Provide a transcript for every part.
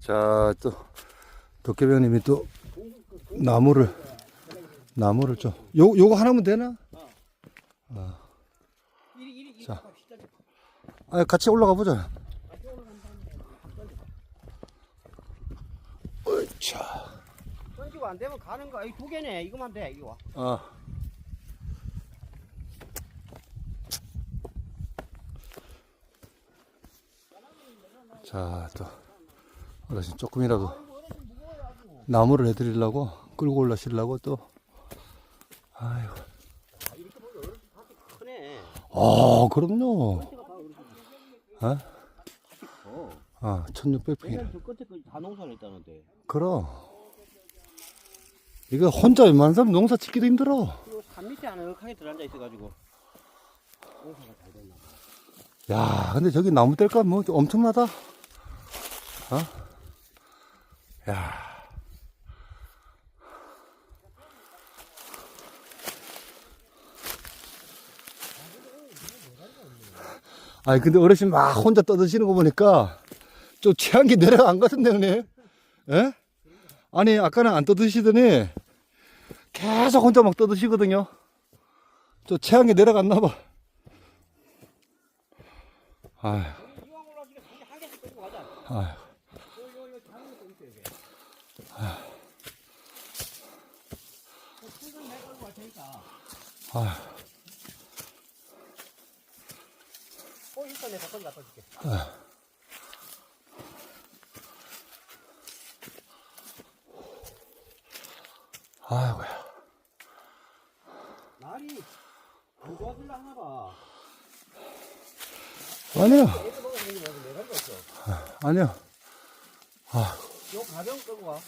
자, 또, 도깨비님이 또, 나무를, 나무를 좀, 요, 요거 하나면 되나? 자. 아, 같이 올라가 보자. 어이차. 던지고 안 되면 가는 거. 이두 개네. 이거만 돼. 이거. 아. 자, 또, 어르신 조금이라도 나무를 해드리려고, 끌고 올라시려고 또, 아이고. 아, 그럼요. 어? 어. 아, 1600평이라. 옛날 저 끝에까지 다 농사를 했다는데. 그럼. 이거 혼자 웬만한 사람 농사 짓기도 힘들어. 산 밑에 아늑하게 들어앉아 있어가지고. 야, 근데 저기 나무 뗄까 뭐 엄청나다. 어? 야. 아니 근데 어르신 막 혼자 떠드시는 거 보니까 좀 취향이 내려간 것 같은데 형님 예? 아니 아까는 안 떠드시더니 계속 혼자 막 떠드시거든요 저 취향이 내려갔나 봐 아휴. 아휴 요, 요, 요 작은 거 있어, 여기. 풀좀 내 끌고 갈 테니까. 아휴 어, 일단 내가 갖다 줄게. 아이고야 날이 안 좋아질라 하나 봐. 아니요 줬어. 아니요 요 가벼운 끌고 와.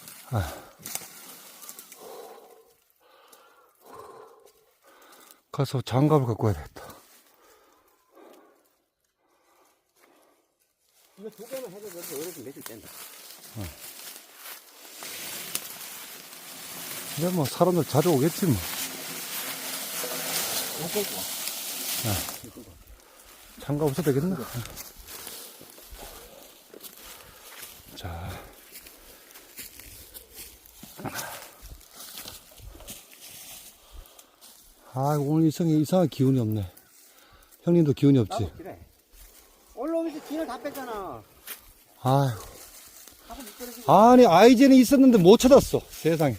가서 장갑을 갖고 와야 되겠다. 이거 두 개만 그래도 어르신 몇줄 뗀다. 근데 뭐 사람들 자주 오겠지 뭐. 요 끌고 와. 장갑 없어도 되겠나 아 오늘 이상하게 이상한 기운이 없네 형님도 기운이 없지 나도 그래. 올라오면서 진을 다 뺐잖아. 아휴 하고 미끄러지고. 아니 아이젠이 있었는데 못 찾았어 세상에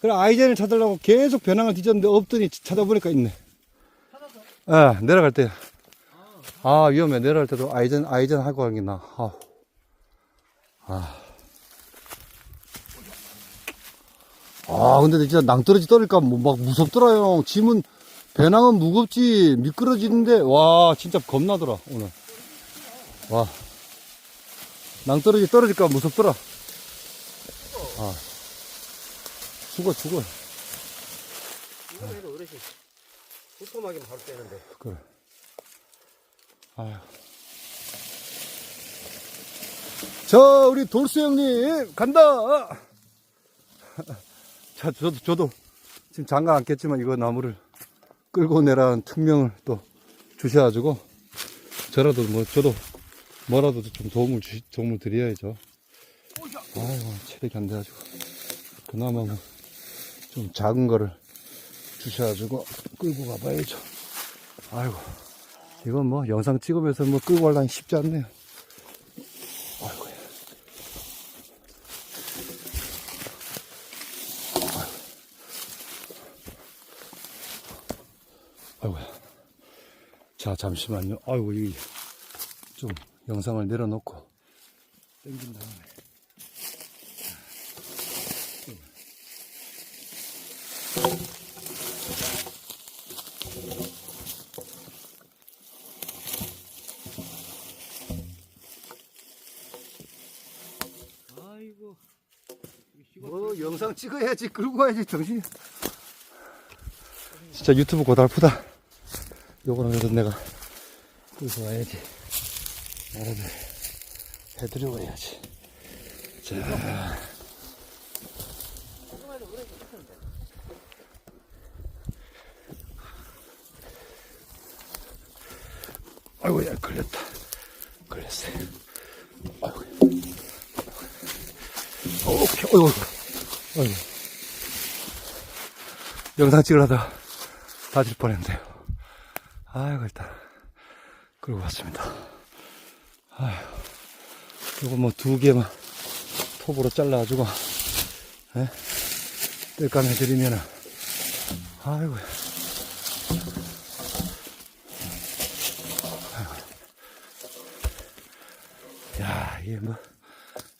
그래 아이젠을 찾으려고 계속 변황을 뒤졌는데 없더니 찾아보니까 있네 찾았어. 예 내려갈 때아 위험해 내려갈 때도 아이젠 아이젠 하고 가는 게 나 아. 아. 아 근데 진짜 낭떠러지 떨어질까 뭐 막 무섭더라 형 짐은 배낭은 무겁지 미끄러지는데 와 진짜 겁나더라 오늘 와 낭떠러지 떨어질까 무섭더라 아 죽어 죽어 이거 해도 어르신. 도톰하게 바로 빼는데. 그래. 아휴. 저, 우리 돌수 형님, 간다! 자, 저도, 저도, 지금 장가 안겠지만 이거 나무를 끌고 내라는 특명을 또 주셔가지고, 저라도 뭐, 저도 뭐라도 좀 도움을 주, 도움을 드려야죠. 아이고, 체력이 안 돼가지고. 그나마 뭐, 좀 작은 거를 주셔가지고, 끌고 가봐야죠. 아이고. 이건 뭐 영상 찍으면서 뭐 끌고 가려니 쉽지 않네요. 아이고. 아이고. 자, 잠시만요. 아이고, 이좀 영상을 내려놓고 땡긴 다음에. 아이고. 뭐 영상 찍어야지 끌고 가야지 정신이 진짜 유튜브 고달프다 요거는 그래도 내가 끌고 와야지. 나라도 해드리고 해야지. 자. 아이고 야 걸렸다. 걸렸어요. 아이고. 오케이, 어이구, 어이구. 영상 찍으려다 다칠 뻔했는데요. 아이고, 일단, 끌고 왔습니다. 아휴, 요거 뭐 두 개만 톱으로 잘라가지고, 예? 뜰감 해드리면은, 아이고. 야, 이게 뭐,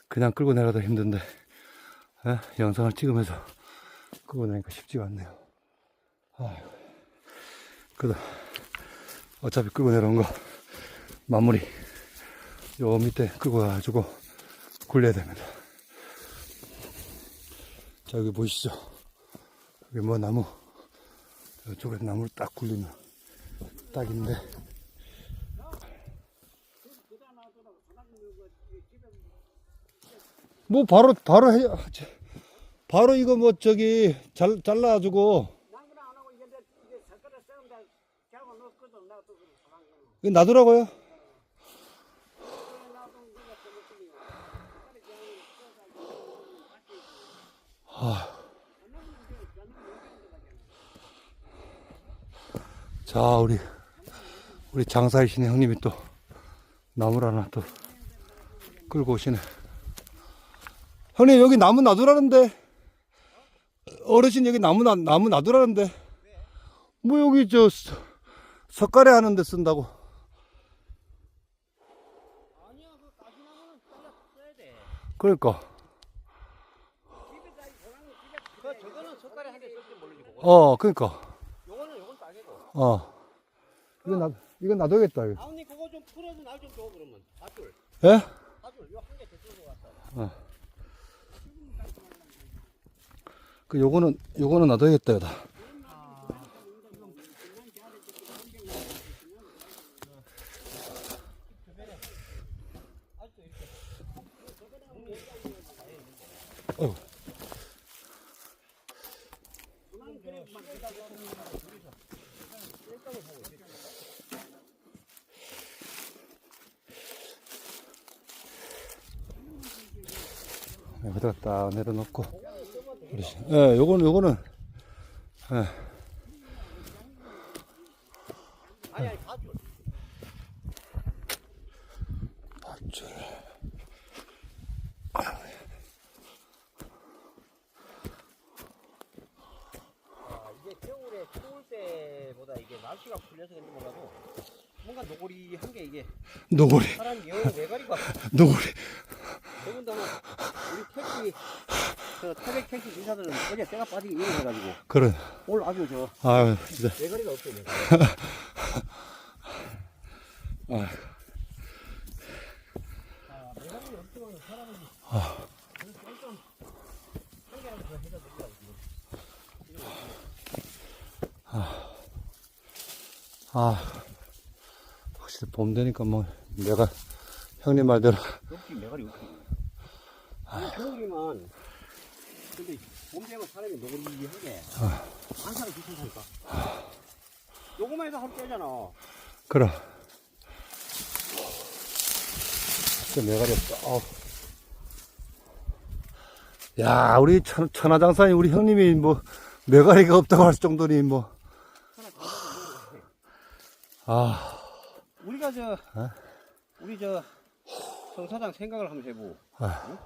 그냥 끌고 내려도 힘든데, 예? 영상을 찍으면서 끌고 내니까 쉽지가 않네요. 아이고. 그래도, 어차피 끌고 내려온 거, 마무리, 요 밑에 끌고 가가지고 굴려야 됩니다. 자, 여기 보이시죠? 여기 뭐 나무, 이쪽에 나무를 딱 굴리면 딱인데, 뭐 바로 바로 해 바로 이거 뭐 저기 잘 잘라가지고 나무는 안 하고 이제 이제 색깔을 썩은다 자고 넣었거든 나도 그 놔두라고요. 자 우리 우리 장사이신 형님이 또 나무를 하나 또 끌고 오시네. 형님 여기 나무 놔두라는데 어르신 여기 나무 놔, 나무 놔두라는데 뭐 여기 저 서- 석가래 하는데 쓴다고. 아니야, 그 가지나무는 잘라 써야 돼. 그러니까. 어 그러니까 요거는 요건 따개고. 어 이건 놔 이건 놔둬야겠다 이거. 아버님 그거 좀 풀어서 날좀 줘 그러면. 밧줄. 예? 밧줄 요한개더 들고 왔어. 그 요거는 요거는 놔둬야겠다 여다. 어휴. 여기다가 딱 내려놓고 예, 요거는 요거는 예. 아니 아니 밧줄. 밧줄. 아, 이게 겨울에 추울 때보다 이게 날씨가 풀려서 그런지 몰라도 뭔가 노골이 한 게 이게 노골이. 사람 여 외가리가 노골이. 더군다나 우리 택시 저 태백 택시 기사들은 어제 때가 빠지기 일어나가지고 그런 오늘 아주 저 아유 진짜. 외가리가 없어요. 아, 아, 외가리가 없으면 사람이 좀 한 개라도 더 해서 드리라고 아 확실히 봄 되니까 뭐 내가 형님 말대로 역시 외가리 없지. 아니 겨울이만 근데 봄 되면 사람이 노골이하게 안 사람 비슷하니까. 요거만 해서 하루 떼잖아. 그럼 진짜 매가리 없다 아우. 야 우리 천, 천하장사님 우리 형님이 뭐 매가리가 없다고 할 정도니 뭐 아, 우리가 저 어? 우리 저 성사장 생각을 한번 해보. 아. 응?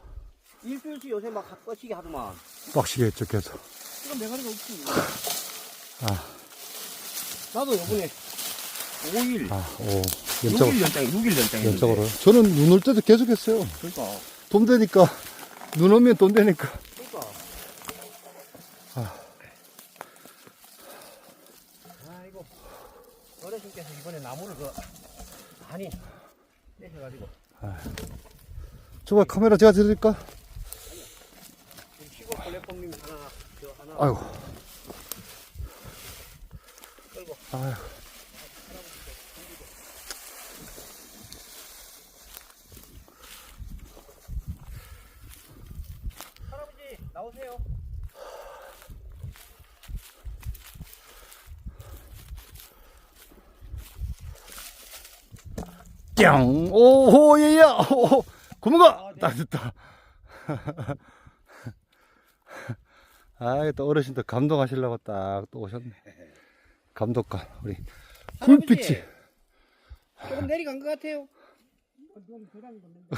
일주일씩 요새 막 하- 뻗치게 하더만. 빡시게 했죠 계속 이건 매가리가 없지. 아. 나도 요번에 5일, 아, 오, 연착, 6일 연장, 6일 연장. 연착으로 저는 눈 올 때도 계속 했어요 그러니까. 돈 되니까 눈 오면 돈 되니까 그러니까. 아. 아이고. 어르신께서 이번에 나무를 그 많이 떼셔가지고. 저거 카메라 제가 드릴까? 시골 플랫폼님 하나, 저 하나. 아이고. 아이고 할아버지 나오세요. 띵! 오호, 얘야! 오호! 고문가! 딱 됐다. 아, 또 어르신들 감동하시려고 딱 또 오셨네. 감독관, 우리. 굴빛이. 조금 내려간 것 같아요. 눈 그런 거 있는데.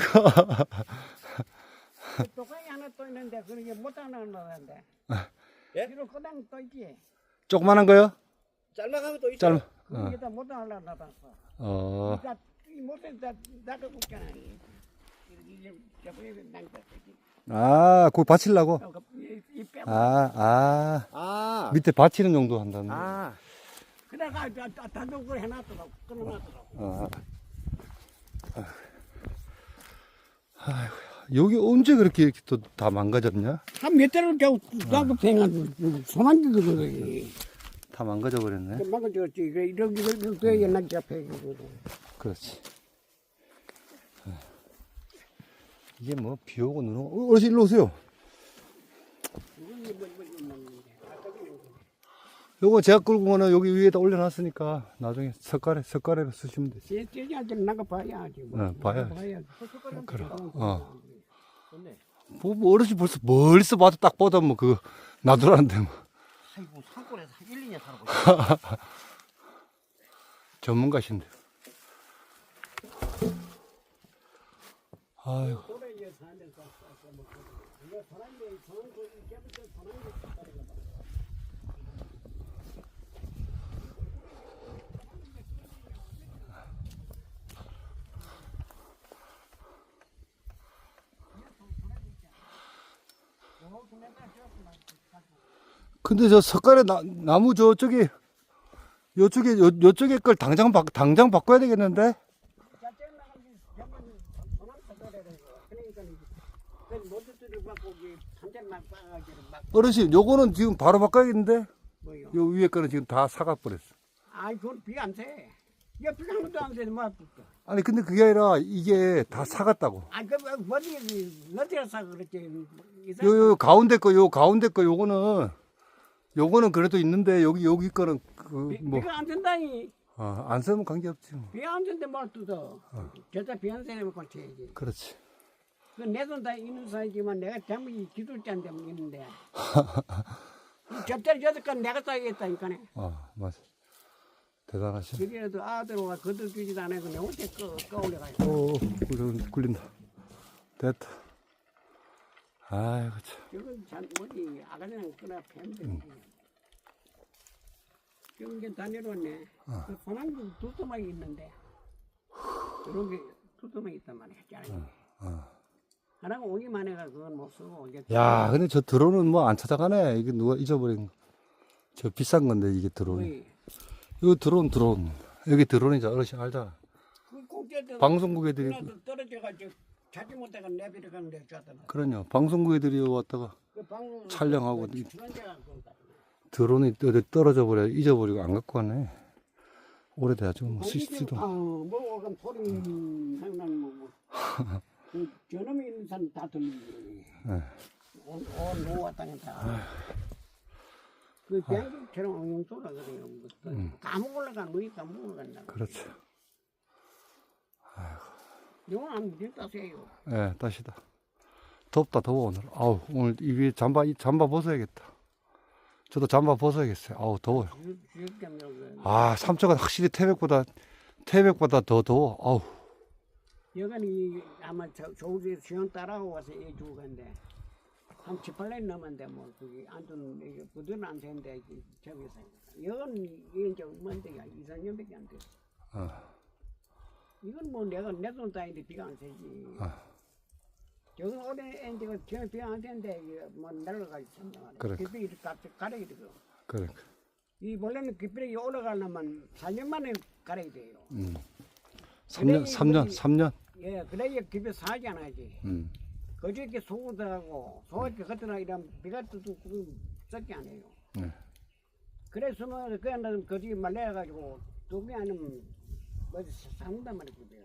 똑같이 하나 또 있는데 그게 못 하는 거는데. 예? 뒤로 그당 또 있지. 조그만한 거요? 짤막한 것도 있어요. 짧아. 어. 그게 다못 하려고 나봤어. 어. 웃잖 아. 아, 그거 받치려고? 이 빼고. 아, 아. 아. 밑에 받치는 정도 한다는. 거. 아. 그래가 단독을 해놨더라고. 끊어놨더라고. 어. 아이고, 여기 언제 그렇게 이렇게 또 다 망가졌냐? 한 몇 달을 겨우 나도 생각 소만지도 그래. 다 망가져 버렸네. 금방 저지 이렇게 이렇게 이렇게 연락 잡혀. 그렇지. 어. 이게 뭐 비 오고 눈 오고. 어, 어르신 일로 오세요. 요거 제가 끌고 오는 여기 위에다 올려놨으니까 나중에 석가래, 석가래로 쓰시면 되지. 제지한테 나가 봐야지. 뭐. 네, 봐야지. 봐야지. 그래. 어. 뭐, 뭐 어르신 벌써 멀리서 봐도 딱 보다 뭐 그거 놔두라는데 뭐. 아이고 산골에서 한 1, 2년 살고. 전문가신데. 아이고. 근데 저 석가래 나, 나무 저쪽에 요쪽에 요, 요쪽에 걸 당장 바, 당장 바꿔야 되겠는데? 어르신 요거는 지금 바로 바꿔야겠는데? 뭐요? 요 위에 거는 지금 다 사가 버렸어. 아이 그건 비안 돼. 야 비가 한도 안 돼. 뭐 아니 근데 그게 아니라 이게 다 사갔다고. 아이 그 어디 어디라서 그렇지. 요, 요 가운데 거, 요 가운데 거 요거는 요거는 그래도 있는데 여기 여기 거는 그뭐 비가 안 된다니. 아, 안 쓰면 관계 없지 뭐. 비안 된데 뭘 뜯어. 절대 비안 되면 고쳐야지. 그렇지. 그내돈 다 있는 사이지만 내가 잘못이 기술자인데 뭐 있는데. 절대 저들까 내가 써야겠다니까네. 아 맞아. 대단하시. 그래도 아들과 거들 주지도 않아서 내가 어째 꺼, 꺼올려가지고. 오, 굴, 굴린다. 됐다. 아이고 참. 이건 참 뭐지 아가리랑 끄나 뱀들. 지 금 이제 다 내려왔네. 그 소나무 두터막이 있는데. 이런 게 두터막이 있단 말이야. 짧은 게. 하나가 오기만 해가 그건 못 쓰고 이제 야, 근데 저 드론은 뭐 안 찾아가네. 이게 누가 잊어버린 거. 저 비싼 건데 이게 드론. 거의 이거 드론 드론. 여기 드론이자 어르신 알잖아. 그 방송국 애들이 떨어져가지고. 그러냐. 방송국 애들이 왔다가 그 방송 촬영하고 그 출연자가 그런다. 드론이 어디 떨어져 버려 잊어버리고 안 갖고 왔네. 오래돼가지고 뭐 쓰지도. 아, 뭐 그럼 소리 뭐. 뭐. 그 저놈이 있는 사람 다 들리지. 네. 온, 온 다. 그 비행기처럼 엉덩 쏘라 그래요. 올라간 거기 감옥 올라간다. 그렇죠. 이건 안 됐다세요. 예, 다시다. 덥다 더워 오늘. 아우 오늘 이 위에 잠바 이 잠바 벗어야겠다. 저도 잠바 벗어야겠어요. 아우 더워요. 아 삼척은 확실히 태백보다 태백보다 더 더워. 아우 여간이 아마 저 서울에서 시험 따라고 와서 애 주고 간데 한 7, 8년 넘었는데 뭐 그게 안전 부들은 안 되는데 저기서 이게 이제 뭔데 2, 3년밖에 안 됐어. 어. 이건 뭐 내가 내 돈 따인데 비가 안 새지. 아. 저건 올해 이제 저 비가 안 되는데 뭐 날라가 있었나. 그러니까. 그비 이렇게 가려야 되고. 그러니까. 이 원래는 그비이 올라가려면 4년 만에 가려야 돼요. 음. 3년 3년 3년. 예, 그래야 그비 사지 않아야지. 음. 거저께 소고들하고 소고기 같은 아이랑 비가 뜨도 썩지 않아요. 네. 그래서 뭐 그냥 거지 말려가지고 두개 아니면 뭐 산단. 어.